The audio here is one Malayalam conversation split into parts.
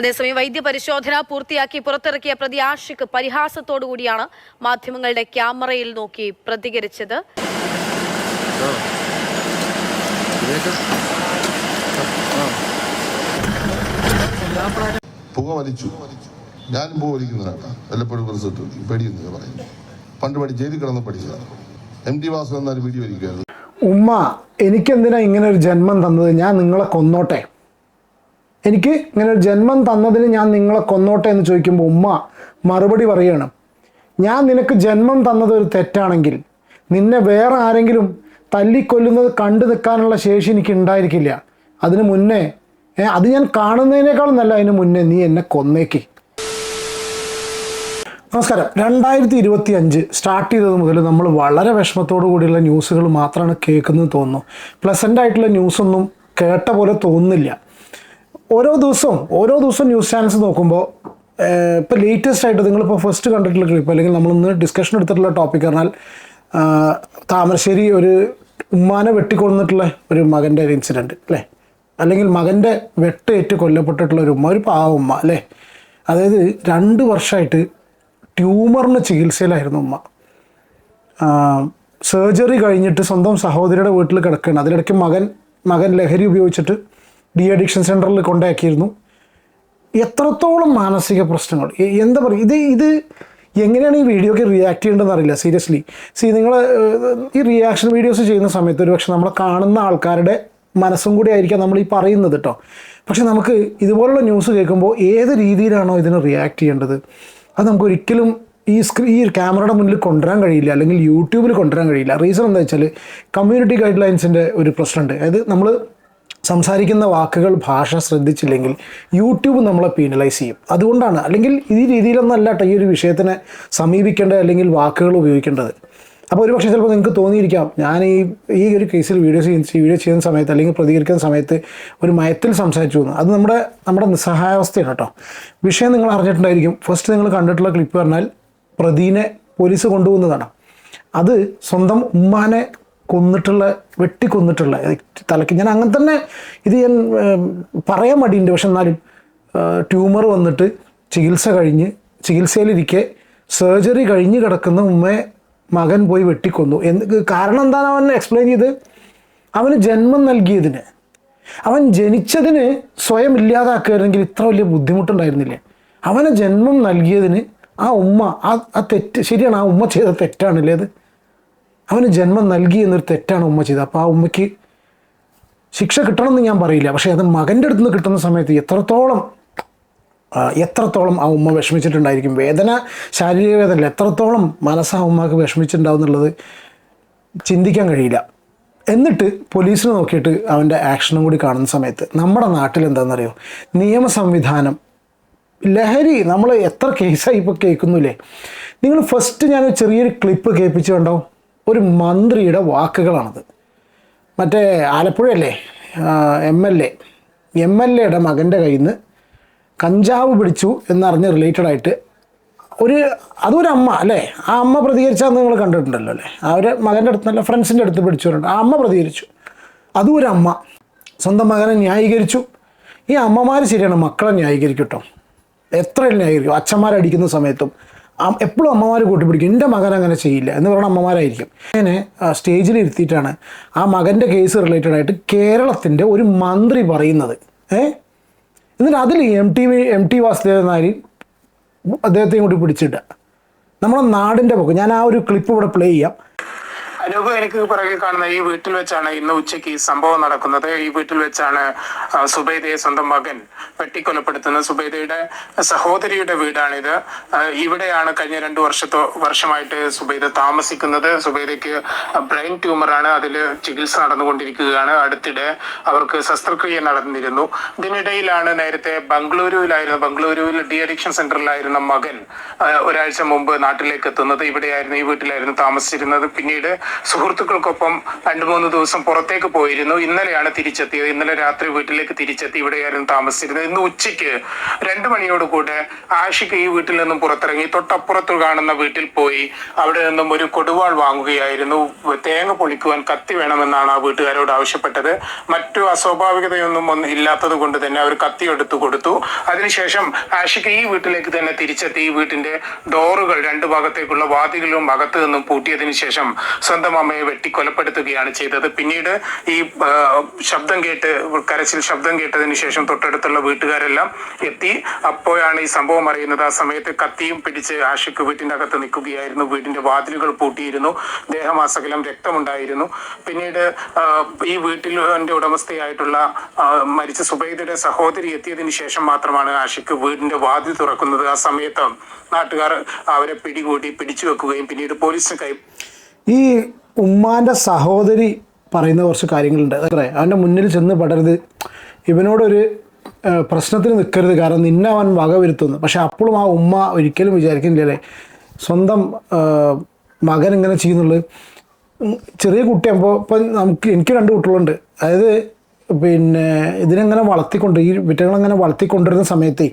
അതേസമയം വൈദ്യപരിശോധന പൂർത്തിയാക്കി പുറത്തിറക്കിയ പ്രതി ആഷിഖ് പരിഹാസത്തോടുകൂടിയാണ് മാധ്യമങ്ങളുടെ ക്യാമറയിൽ നോക്കി പ്രതികരിച്ചത്. പുക വലിച്ചു ഞാനും പുക വലിക്കുന്നതാണ് വല്ലപ്പോഴും റിസൾട്ട് പേടിയെന്ന് പറയുന്നു പണ്ട് പഠി ജയിലിൽ കിടന്ന് പഠിച്ചതാണ്. എം ടി വാസു എന്നൊരു വീഡിയോ ഇരിക്കുമായിരുന്നു ഉമ്മ എനിക്കെന്തിനാ ഇങ്ങനെ ഒരു ജന്മം തന്നത്? ഞാൻ നിങ്ങളെ കൊന്നോട്ടെ. എനിക്ക് ഇങ്ങനെ ഒരു ജന്മം തന്നതിന് ഞാൻ നിങ്ങളെ കൊന്നോട്ടെ എന്ന് ചോദിക്കുമ്പോൾ ഉമ്മ മറുപടി പറയുകയാണ് ഞാൻ നിനക്ക് ജന്മം തന്നത് ഒരു തെറ്റാണെങ്കിൽ നിന്നെ വേറെ ആരെങ്കിലും തല്ലിക്കൊല്ലുന്നത് കണ്ടു നിൽക്കാനുള്ള ശേഷി എനിക്ക് ഉണ്ടായിരിക്കില്ല. അതിന് മുന്നേ അത് ഞാൻ കാണുന്നതിനേക്കാളും നല്ല അതിന് മുന്നേ നീ എന്നെ കൊന്നേക്ക്. നമസ്കാരം. രണ്ടായിരത്തി ഇരുപത്തി അഞ്ച് സ്റ്റാർട്ട് ചെയ്തത് മുതൽ നമ്മൾ വളരെ വിഷമത്തോടു കൂടിയുള്ള ന്യൂസുകൾ മാത്രമാണ് കേൾക്കുന്നത് തോന്നുന്നു. പ്ലസന്റ് ആയിട്ടുള്ള ന്യൂസൊന്നും കേട്ട പോലെ തോന്നുന്നില്ല. ഓരോ ദിവസവും ഓരോ ദിവസവും ന്യൂസ് ചാനൽസ് നോക്കുമ്പോൾ ഇപ്പോൾ ലേറ്റസ്റ്റ് ആയിട്ട് നിങ്ങളിപ്പോൾ ഫസ്റ്റ് കണ്ടിട്ടുള്ള ക്ലിപ്പ് അല്ലെങ്കിൽ നമ്മളിന്ന് ഡിസ്കഷൻ എടുത്തിട്ടുള്ള ടോപ്പിക് പറഞ്ഞാൽ താമരശ്ശേരി ഒരു ഉമ്മാനെ വെട്ടിക്കൊന്നിട്ടുള്ള ഒരു മകന്റെ ഒരു ഇൻസിഡന്റ് അല്ലേ? അല്ലെങ്കിൽ മകന്റെ വെട്ടേറ്റ് കൊല്ലപ്പെട്ടിട്ടുള്ള ഒരു ഉമ്മ ഒരു പാവ ഉമ്മ അല്ലേ? അതായത് രണ്ട് വർഷമായിട്ട് ട്യൂമറിന് ചികിത്സയിലായിരുന്നു ഉമ്മ. സർജറി കഴിഞ്ഞിട്ട് സ്വന്തം സഹോദരിയുടെ വീട്ടിൽ കിടക്കുകയാണ്. അതിനിടയ്ക്ക് മകൻ മകൻ ലഹരി ഉപയോഗിച്ചിട്ട് ഡി അഡിക്ഷൻ സെന്ററിൽ കൊണ്ടാക്കിയിരുന്നു. എത്രത്തോളം മാനസിക പ്രശ്നങ്ങൾ? എന്താ പറയുക? ഇത് ഇത് എങ്ങനെയാണ് ഈ വീഡിയോക്ക് റിയാക്ട് ചെയ്യേണ്ടതെന്ന് അറിയില്ല സീരിയസ്ലി സി നിങ്ങൾ ഈ റിയാക്ഷൻ വീഡിയോസ് ചെയ്യുന്ന സമയത്ത് ഒരു പക്ഷെ നമ്മളെ കാണുന്ന ആൾക്കാരുടെ മനസ്സും കൂടി ആയിരിക്കാം നമ്മൾ ഈ പറയുന്നത് കേട്ടോ പക്ഷെ നമുക്ക് ഇതുപോലുള്ള ന്യൂസ് കേൾക്കുമ്പോൾ ഏത് രീതിയിലാണോ ഇതിന് റിയാക്ട് ചെയ്യേണ്ടത്? അത് നമുക്ക് ഒരിക്കലും ഈ സ്ക്രീ ഈ ക്യാമറയുടെ മുന്നിൽ കൊണ്ടുവരാൻ കഴിയില്ല അല്ലെങ്കിൽ യൂട്യൂബിൽ കൊണ്ടുവരാൻ കഴിയില്ല. റീസൺ എന്താ വെച്ചാൽ കമ്മ്യൂണിറ്റി ഗൈഡ് ലൈൻസിന്റെ ഒരു പ്രശ്നമുണ്ട്. അതായത് നമ്മൾ സംസാരിക്കുന്ന വാക്കുകൾ ഭാഷ ശ്രദ്ധിച്ചില്ലെങ്കിൽ യൂട്യൂബ് നമ്മളെ പീനലൈസ് ചെയ്യും. അതുകൊണ്ടാണ് അല്ലെങ്കിൽ ഈ രീതിയിലൊന്നും അല്ല കേട്ടോ ഈ ഒരു വിഷയത്തിനെ സമീപിക്കേണ്ടത് അല്ലെങ്കിൽ വാക്കുകൾ ഉപയോഗിക്കേണ്ടത്. അപ്പോൾ ഒരു പക്ഷേ ചിലപ്പോൾ നിങ്ങൾക്ക് തോന്നിയിരിക്കാം ഞാൻ ഈ ഈ ഒരു കേസിൽ വീഡിയോ വീഡിയോ ചെയ്യുന്ന സമയത്ത് അല്ലെങ്കിൽ പ്രതികരിക്കുന്ന സമയത്ത് ഒരു മയത്തിൽ സംസാരിച്ചു എന്ന് അത് നമ്മുടെ നമ്മുടെ നിസ്സഹായാവസ്ഥയാണ് കേട്ടോ വിഷയം നിങ്ങൾ അറിഞ്ഞിട്ടുണ്ടായിരിക്കും. ഫസ്റ്റ് നിങ്ങൾ കണ്ടിട്ടുള്ള ക്ലിപ്പ് പറഞ്ഞാൽ പ്രതിനെ പോലീസ് കൊണ്ടുപോകുന്നതാണ്. അത് സ്വന്തം ഉമ്മാനെ കൊന്നിട്ടുള്ള വെട്ടിക്കൊന്നിട്ടുള്ള തലയ്ക്ക്. ഞാൻ അങ്ങനെ തന്നെ ഇത് ഞാൻ പറയാൻ മടിയുണ്ട്. പക്ഷെ എന്നാലും ട്യൂമർ വന്നിട്ട് ചികിത്സ കഴിഞ്ഞ് ചികിത്സയിലിരിക്കെ സർജറി കഴിഞ്ഞ് കിടക്കുന്ന ഉമ്മയെ മകൻ പോയി വെട്ടിക്കൊന്നു. എന്ത് കാരണം എന്താണ് അവൻ എക്സ്പ്ലെയിൻ ചെയ്ത്? അവന് ജന്മം നൽകിയതിന്. അവൻ ജനിച്ചതിന് സ്വയം ഇല്ലാതാക്കുകയാണെങ്കിൽ ഇത്ര വലിയ ബുദ്ധിമുട്ടുണ്ടായിരുന്നില്ല? അവന് ജന്മം നൽകിയതിന് ആ ഉമ്മ ആ ആ തെറ്റ് ശരിയാണ് ആ ഉമ്മ ചെയ്ത തെറ്റാണല്ലേ അത്? അവന് ജന്മം നൽകി എന്നൊരു തെറ്റാണ് ഉമ്മ ചെയ്തത്. അപ്പോൾ ആ ഉമ്മയ്ക്ക് ശിക്ഷ കിട്ടണമെന്ന് ഞാൻ പറയില്ല. പക്ഷേ അത് മകന്റെ അടുത്ത് നിന്ന് കിട്ടുന്ന സമയത്ത് എത്രത്തോളം എത്രത്തോളം ആ ഉമ്മ വിഷമിച്ചിട്ടുണ്ടായിരിക്കും. വേദന ശാരീരിക വേദന എത്രത്തോളം മനസ്സ് ആ ഉമ്മക്ക് വിഷമിച്ചിട്ടുണ്ടാവും എന്നുള്ളത് ചിന്തിക്കാൻ കഴിയില്ല. എന്നിട്ട് പോലീസിനെ നോക്കിയിട്ട് അവന്റെ ആക്ഷനും കൂടി കാണുന്ന സമയത്ത് നമ്മുടെ നാട്ടിൽ എന്താണെന്നറിയോ? നിയമ സംവിധാനം. ലഹരി നമ്മൾ എത്ര കേസായി ഇപ്പോൾ കേൾക്കുന്നില്ലേ? നിങ്ങൾ ഫസ്റ്റ് ഞാൻ ചെറിയൊരു ക്ലിപ്പ് കേൾപ്പിച്ചു ഒരു മന്ത്രിയുടെ വാക്കുകളാണത്. മറ്റേ ആലപ്പുഴയല്ലേ? M L A. M L എയുടെ മകന്റെ കയ്യിൽ നിന്ന് കഞ്ചാവ് പിടിച്ചു എന്നറിഞ്ഞ് റിലേറ്റഡ് ആയിട്ട് ഒരു അതൊരു അമ്മ അല്ലേ? ആ അമ്മ പ്രതികരിച്ചാൽ നിങ്ങൾ കണ്ടിട്ടുണ്ടല്ലോ അല്ലേ? അവരെ മകന്റെ അടുത്ത് നല്ല ഫ്രണ്ട്സിന്റെ അടുത്ത് പിടിച്ചുകൊണ്ട് ആ അമ്മ പ്രതികരിച്ചു. അതും ഒരു അമ്മ. സ്വന്തം മകനെ ന്യായീകരിച്ചു. ഈ അമ്മമാർ ശരിയാണ് മക്കളെ ന്യായീകരിക്കും കേട്ടോ എത്ര ന്യായീകരിക്കും. അച്ഛന്മാരടിക്കുന്ന സമയത്തും എപ്പോഴും അമ്മമാർ കൂട്ടിപ്പിടിക്കും. എന്റെ മകൻ അങ്ങനെ ചെയ്യില്ല എന്ന് പറയുന്ന അമ്മമാരായിരിക്കും. അങ്ങനെ സ്റ്റേജിൽ ഇരുത്തിയിട്ടാണ് ആ മകന്റെ കേസ് റിലേറ്റഡ് ആയിട്ട് കേരളത്തിന്റെ ഒരു മന്ത്രി പറയുന്നത്. ഏ? എന്നിട്ട് അതിൽ M T M T Vasudevan Nair അദ്ദേഹത്തെയും കൂടി പിടിച്ചിട്ട് നമ്മുടെ നാടിന്റെ പൊക്കം. ഞാൻ ആ ഒരു ക്ലിപ്പ് ഇവിടെ പ്ലേ ചെയ്യാം. അനൂപ് എനിക്ക് പിറകെ കാണുന്ന ഈ വീട്ടിൽ വെച്ചാണ് ഇന്ന് ഉച്ചയ്ക്ക് ഈ സംഭവം നടക്കുന്നത്. ഈ വീട്ടിൽ വെച്ചാണ് സുബൈദയെ സ്വന്തം മകൻ വെട്ടിക്കൊലപ്പെടുത്തുന്നത്. സുബൈദയുടെ സഹോദരിയുടെ വീടാണിത്. ഇവിടെയാണ് കഴിഞ്ഞ രണ്ടു വർഷത്തോ വർഷമായിട്ട് സുബൈദ താമസിക്കുന്നത്. സുബൈദയ്ക്ക് ബ്രെയിൻ ട്യൂമറാണ് അതിൽ ചികിത്സ നടന്നുകൊണ്ടിരിക്കുകയാണ്. അടുത്തിടെ അവർക്ക് ശസ്ത്രക്രിയ നടന്നിരുന്നു. ഇതിനിടയിലാണ് നേരത്തെ ബംഗളൂരുവിലായിരുന്നു ബംഗളൂരുവിൽ ഡി അഡിക്ഷൻ സെന്ററിലായിരുന്ന മകൻ ഒരാഴ്ച മുമ്പ് നാട്ടിലേക്ക് എത്തുന്നത്. ഇവിടെയായിരുന്നു ഈ വീട്ടിലായിരുന്നു താമസിച്ചിരുന്നത്. പിന്നീട് സുഹൃത്തുക്കൾക്കൊപ്പം രണ്ടു മൂന്ന് ദിവസം പുറത്തേക്ക് പോയിരുന്നു. ഇന്നലെയാണ് തിരിച്ചെത്തിയത്. ഇന്നലെ രാത്രി വീട്ടിലേക്ക് തിരിച്ചെത്തി ഇവിടെയായിരുന്നു താമസിച്ചിരുന്നത്. ഇന്ന് ഉച്ചയ്ക്ക് രണ്ടു മണിയോട് കൂടെ ആഷിക്ക് ഈ വീട്ടിൽ നിന്നും പുറത്തിറങ്ങി തൊട്ടപ്പുറത്ത് കാണുന്ന വീട്ടിൽ പോയി അവിടെ നിന്നും ഒരു കൊടുവാൾ വാങ്ങുകയായിരുന്നു. തേങ്ങ പൊളിക്കുവാൻ കത്തി വേണമെന്നാണ് ആ വീട്ടുകാരോട് ആവശ്യപ്പെട്ടത്. മറ്റു അസ്വാഭാവികതയൊന്നും ഒന്നും ഇല്ലാത്തത് കൊണ്ട് തന്നെ അവർ കത്തി എടുത്തു കൊടുത്തു. അതിനുശേഷം ആഷിക്ക് ഈ വീട്ടിലേക്ക് തന്നെ തിരിച്ചെത്തി. ഈ വീട്ടിന്റെ ഡോറുകൾ രണ്ട് ഭാഗത്തേക്കുള്ള വാതിലുകളും അകത്ത് നിന്നും പൂട്ടിയതിനു ശേഷം സ്വന്തം അമ്മയെ വെട്ടി കൊലപ്പെടുത്തുകയാണ് ചെയ്തത്. പിന്നീട് ഈ ശബ്ദം കേട്ട് കരച്ചിൽ ശബ്ദം കേട്ടതിന് ശേഷം തൊട്ടടുത്തുള്ള വീട്ടുകാരെല്ലാം എത്തി. അപ്പോഴാണ് ഈ സംഭവം അറിയുന്നത്. ആ സമയത്ത് കത്തിയും പിടിച്ച് ആഷിക്ക് വീട്ടിന്റെ അകത്ത് നിൽക്കുകയായിരുന്നു. വീടിന്റെ വാതിലുകൾ പൂട്ടിയിരുന്നു. ദേഹമാസകലം രക്തമുണ്ടായിരുന്നു. പിന്നീട് ഈ വീട്ടിലെ ഉടമസ്ഥയായിട്ടുള്ള മരിച്ച സുബൈദയുടെ സഹോദരി എത്തിയതിന് ശേഷം മാത്രമാണ് ആഷിക്ക് വീടിന്റെ വാതിൽ തുറക്കുന്നത്. ആ സമയത്ത് നാട്ടുകാർ അവരെ പിടികൂടി പിടിച്ചു വെക്കുകയും പിന്നീട് പോലീസിന് കൈ ഈ ഉമ്മാന്റെ സഹോദരി പറയുന്ന കുറച്ച് കാര്യങ്ങളുണ്ട്. അത്രേ അവന്റെ മുന്നിൽ ചെന്ന് പെടരുത്. ഇവനോടൊരു പ്രശ്നത്തിന് നിൽക്കരുത് കാരണം നിന്നെ അവൻ വക വരുത്തുന്നു. പക്ഷെ അപ്പോഴും ആ ഉമ്മ ഒരിക്കലും വിചാരിക്കുന്നില്ലല്ലേ? സ്വന്തം മകൻ ഇങ്ങനെ ചെയ്യുന്നുള്ളത്? ചെറിയ കുട്ടിയാകുമ്പോൾ ഇപ്പം നമുക്ക് എനിക്ക് രണ്ട് കുട്ടികളുണ്ട്. അതായത് പിന്നെ ഇതിനെങ്ങനെ വളർത്തിക്കൊണ്ട് ഈ വിറ്റകളങ്ങനെ വളർത്തിക്കൊണ്ടിരുന്ന സമയത്ത്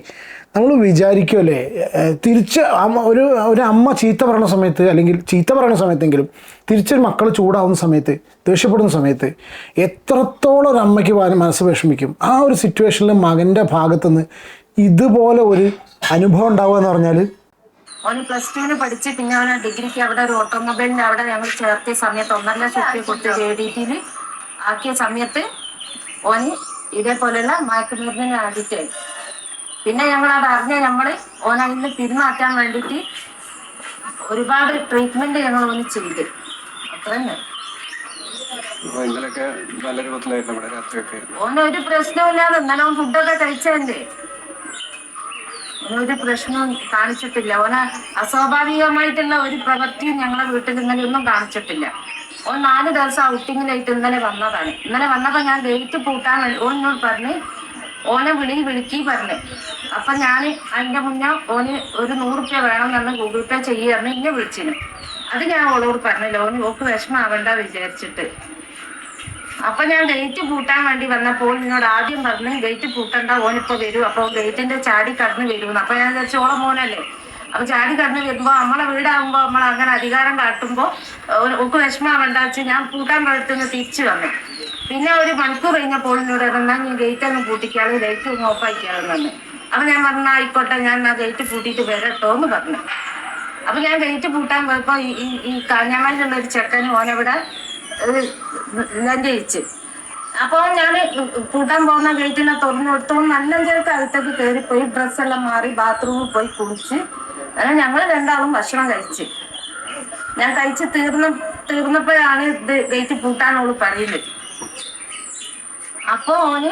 നമ്മൾ വിചാരിക്കുമല്ലേ തിരിച്ച് ഒരു ഒരു അമ്മ ചീത്ത പറയുന്ന സമയത്ത് അല്ലെങ്കിൽ ചീത്ത പറയുന്ന സമയത്തെങ്കിലും തിരിച്ചൊരു മക്കൾ ചൂടാവുന്ന സമയത്ത് ദേഷ്യപ്പെടുന്ന സമയത്ത് എത്രത്തോളം ഒരു അമ്മയ്ക്ക് മനസ്സ് വിഷമിക്കും. ആ ഒരു സിറ്റുവേഷനിൽ മകന്റെ ഭാഗത്തുനിന്ന് ഇതുപോലെ ഒരു അനുഭവം ഉണ്ടാവുക എന്ന് പറഞ്ഞാൽ അവന് പ്ലസ് ടുവിന് പഠിച്ച് പിന്നെ അവന് ഡിഗ്രിക്ക് അവിടെ ഒരു ഓട്ടോമൊബൈലിന്റെ അവിടെ ഞങ്ങൾ ചേർത്തിയ സമയത്ത് ഒന്നര ലക്ഷം കൊടുത്ത് ജെ ഡി ടിയിൽ ആക്കിയ സമയത്ത് ഓന് ഇതേപോലെയുള്ള മയക്കുമരുന്നിന് അഡിക്റ്റായി പിന്നെ ഞങ്ങൾ അത് അറിഞ്ഞ നമ്മൾ അതിൽ നിന്ന് പിന്മാറ്റാൻ വേണ്ടിയിട്ട് ഒരുപാട് ട്രീറ്റ്മെന്റ് ഞങ്ങൾ ഓന് ചെയ്ത്. അത്ര തന്നെ ഓന് ഒരു പ്രശ്നമില്ലാതെ ഇന്നലെ ഓൻ ഫുഡൊക്കെ കഴിച്ചതല്ലേ? ഒരു പ്രശ്നവും കാണിച്ചിട്ടില്ല. ഓന അസ്വാഭാവികമായിട്ടുള്ള ഒരു പ്രവൃത്തിയും ഞങ്ങളെ വീട്ടിൽ ഇന്നലെ ഒന്നും കാണിച്ചിട്ടില്ല. ഓൻ നാല് ദിവസം ഔട്ടിങ്ങിലായിട്ട് ഇന്നലെ വന്നതാണ്. ഇന്നലെ വന്നപ്പോ ഞാൻ ഗേറ്റ് പൂട്ടാൻ ഓനോട് പറഞ്ഞ് ഓനെ വിളി വിളിക്കി പറഞ്ഞു. അപ്പൊ ഞാൻ അതിന്റെ മുന്നേ ഓന് ഒരു നൂറുപ്യ വേണം എന്ന് ഗൂഗിൾ പേ ചെയ്യാറുണ്ട് ഇന്നെ വിളിച്ചിന്. അത് ഞാൻ ഓളോട് പറഞ്ഞില്ല. ഓന് ഓക്ക് വിഷമാവണ്ട വിചാരിച്ചിട്ട്. അപ്പൊ ഞാൻ ഗേറ്റ് പൂട്ടാൻ വേണ്ടി വന്നപ്പോൾ എന്നോട് ആദ്യം പറഞ്ഞു ഗേറ്റ് പൂട്ടണ്ട ഓനിപ്പോ വരൂ. അപ്പൊ ഗേറ്റിന്റെ ചാടി കടന്ന് വരുമെന്ന് അപ്പൊ ഞാൻ വിചാരിച്ചു മോനല്ലേ? അപ്പൊ ജാതി കടന്നു വരുമ്പോ നമ്മളെ വീടാകുമ്പോ നമ്മൾ അങ്ങനെ അധികാരം കാട്ടുമ്പോ ഒക്ക് വിഷമാവണ്ട വെച്ച് ഞാൻ പൂട്ടാൻ പറ്റുന്ന തിരിച്ചു വന്നു. പിന്നെ ഒരു മണിക്കൂർ കഴിഞ്ഞപ്പോൾ എന്നോട് എന്നാ നീ ഗേറ്റ് ഒന്ന് പൂട്ടിക്കാൾ ഗേറ്റ് ഒന്ന് ഓഫാക്കിയാളെന്ന് പറഞ്ഞു. അപ്പൊ ഞാൻ പറഞ്ഞ ആയിക്കോട്ടെ ഞാൻ ആ ഗേറ്റ് പൂട്ടിയിട്ട് വരട്ടോ എന്ന് പറഞ്ഞു. അപ്പൊ ഞാൻ ഗേറ്റ് പൂട്ടാൻ പോയപ്പോ ഈ- ഈ കാഞ്ഞാമലുള്ള ഒരു ചെക്കൻ ഓനവിടെ ലഞ്ചയിച്ച് അപ്പോൾ ഞാൻ കൂട്ടാൻ പോകുന്ന ഗേറ്റിനെ തുറന്നു കൊടുത്തു. നല്ല ചേർക്ക് അകത്തേക്ക് കയറിപ്പോയി ഡ്രസ്സെല്ലാം മാറി ബാത്റൂമിൽ പോയി കുളിച്ച്. അങ്ങനെ ഞങ്ങൾ രണ്ടാളും ഭക്ഷണം കഴിച്ച്. ഞാൻ കഴിച്ച് തീർന്ന തീർന്നപ്പോഴാണ് ഇത് ഗേറ്റ് പൂട്ടാനോൾ പറയുന്നത്. അപ്പൊ ഓന്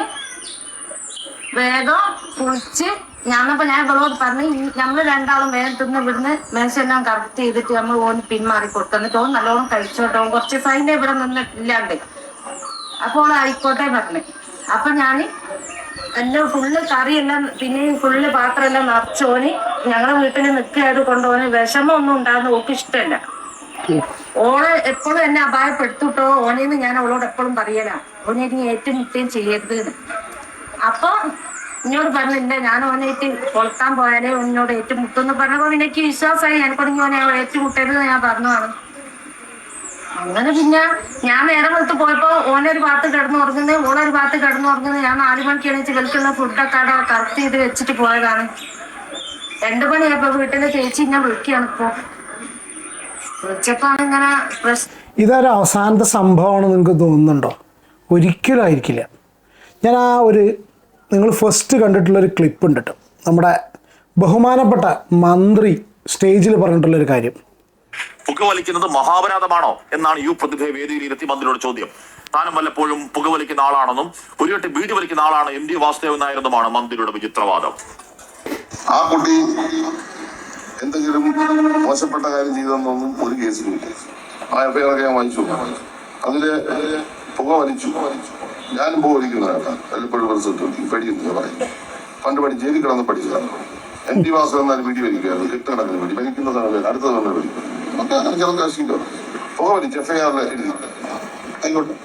വേഗം കുളിച്ച് ഞാനപ്പോ ഞാൻ ഇവളോട് പറഞ്ഞു നമ്മൾ രണ്ടാളും വേഗം തിന്ന് ഇവിടുന്ന് മേശെല്ലാം കറക്റ്റ് ചെയ്തിട്ട് നമ്മൾ ഓന് പിന്മാറി കൊടുത്തു എന്നിട്ട് ഓൻ നല്ലോണം കഴിച്ചോട്ടോ. കുറച്ച് സൈന്റെ ഇവിടെ നിന്നിട്ടില്ലാണ്ട് അപ്പോൾ ആയിക്കോട്ടെ പറഞ്ഞു. അപ്പൊ ഞാൻ എല്ലാം ഫുള്ള് കറിയെല്ലാം പിന്നെ ഫുള്ള് പാത്രമെല്ലാം നിറച്ചോന് ഞങ്ങളെ വീട്ടിൽ നിൽക്കായത് കൊണ്ട് ഓന് വിഷമമൊന്നും ഉണ്ടാകുന്ന ഓക്ക് ഇഷ്ടമല്ല ഓളെ എപ്പോഴും എന്നെ അപായപ്പെടുത്തിട്ടോ. ഓനേന്ന് ഞാൻ അവളോട് എപ്പോഴും പറയല. ഓനെ ഇനി ഏറ്റുമുട്ടുകയും ചെയ്യരുത്. അപ്പൊ എന്നോട് പറഞ്ഞില്ല ഞാൻ ഓനായിട്ട് കൊളുത്താൻ പോയാലേ ഓനോട് ഏറ്റുമുട്ടുമെന്ന് പറഞ്ഞപ്പോ എനിക്ക് വിശ്വാസമായി എനിക്കൊടുങ്ങി ഓനെ ഏറ്റുമുട്ടരുത് ഞാൻ പറഞ്ഞതാണ്. അങ്ങനെ പിന്നെ ഞാൻ നേരം വെളുത്ത് പോയപ്പോ ഓനൊരു ഭാഗത്ത് കിടന്നു ഉറങ്ങുന്നത് ഓളൊരു ഭാഗത്ത് കിടന്നു ഉറങ്ങുന്നത് ഞാൻ നാലു മണിക്ക് എണീച്ച് കളിക്കുന്ന ഫുഡൊക്കെ അവിടെ കറക്റ്റ് ചെയ്ത് വെച്ചിട്ട് പോയതാണ്. രണ്ടു മണിയായപ്പോ വീട്ടിലെ ചേച്ചി ഞാൻ വിളിക്കാണ് ഇപ്പൊ. വിളിച്ചപ്പോ ഇങ്ങനെ പ്രശ്നം ഇതൊരു അവസാനത്തെ സംഭവമാണ് നിങ്ങൾക്ക് തോന്നുന്നുണ്ടോ? ഒരിക്കലും ആയിരിക്കില്ല ഞാൻ ആ ഒരു നിങ്ങൾ ഫസ്റ്റ് കണ്ടിട്ടുള്ളൊരു ക്ലിപ്പ് ഉണ്ട് കേട്ടോ നമ്മുടെ ബഹുമാനപ്പെട്ട മന്ത്രി സ്റ്റേജിൽ പറഞ്ഞിട്ടുള്ളൊരു കാര്യം. പുകവലിക്കുന്നത് മഹാപരാധമാണോ എന്നാണ് യു പ്രതിഭയെ വേദിയിൽ ഇരുത്തി മന്ത്രിയോട് ചോദ്യം. താനും വല്ലപ്പോഴും പുകവലിക്കുന്ന ആളാണെന്നും ഒരു വട്ടം വീട് വലിക്കുന്ന ആളാണ് എം ഡി വാസുദേവൻ നായരെന്നുമാണ് മന്ത്രിയുടെ വിചിത്രവാദം. ആ കുട്ടി എന്തെങ്കിലും മോശപ്പെട്ട കാര്യം ചെയ്തെന്നൊന്നും ഒരു കേസിലുമില്ല ആ എഫ്ഐആറൊക്കെ ഞാൻ വായിച്ചു അതിൽ പുക വലിച്ചു. ഞാനും പുക വലിക്കുന്നതാണ് പേടിയൊന്നും പറയും. പണ്ട് പഠി ജയിലിൽ കിടന്ന് പഠിച്ചതാണ്. എം ടി വാസു എന്നാൽ വീടി വലിക്കുകയായിരുന്നു. കെട്ടുകണക്കിന് വേണ്ടി വലിക്കുന്ന അടുത്ത സമയം വലിക്കും. ഒക്കെ അങ്ങനെ ചില കാശിക്കോ. പുക വലിച്ച് എഫ് ഐ എഴുതി. ആയിക്കോട്ടെ.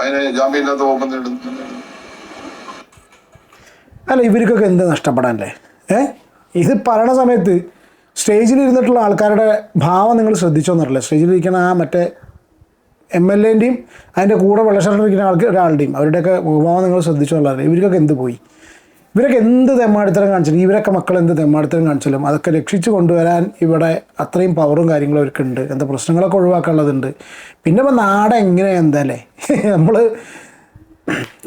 അതിന് ജാമ്യം ഇല്ലാത്ത ഓപ്പൺ നേടുന്നു അല്ല ഇവർക്കൊക്കെ എന്ത് നഷ്ടപ്പെടാനല്ലേ? ഏ? ഇത് പറയണ സമയത്ത് സ്റ്റേജിൽ ഇരുന്നിട്ടുള്ള ആൾക്കാരുടെ ഭാവം നിങ്ങൾ ശ്രദ്ധിച്ചോന്നറിയില്ല? സ്റ്റേജിൽ ഇരിക്കുന്ന ആ മറ്റേ എം എൽ എന്റെയും അതിന്റെ കൂടെ വെള്ളഷർട്ടിരിക്കുന്ന ആൾക്ക് ഒരാളുടെയും അവരുടെയൊക്കെ ഭാവം നിങ്ങൾ ശ്രദ്ധിച്ചോന്നറിയില്ല? ഇവർക്കൊക്കെ എന്ത് പോയി? ഇവരൊക്കെ എന്ത് തെമ്മാടിത്തരം കാണിച്ചാലും ഇവരൊക്കെ മക്കൾ എന്ത് തെമ്മാടിത്തരം കാണിച്ചാലും അതൊക്കെ രക്ഷിച്ചു കൊണ്ടുവരാൻ ഇവിടെ അത്രയും പവറും കാര്യങ്ങളും അവർക്കുണ്ട്. എന്താ പ്രശ്നങ്ങളൊക്കെ ഒഴിവാക്കാനുള്ളതുണ്ട്. പിന്നെ ഇപ്പം നാട് എന്താ എന്താല്ലേ? നമ്മൾ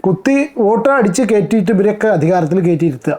കുത്തി വോട്ട് അടിച്ച് കയറ്റിയിട്ട് ഇവരൊക്കെ അധികാരത്തിൽ കയറ്റിയിരുത്തുക.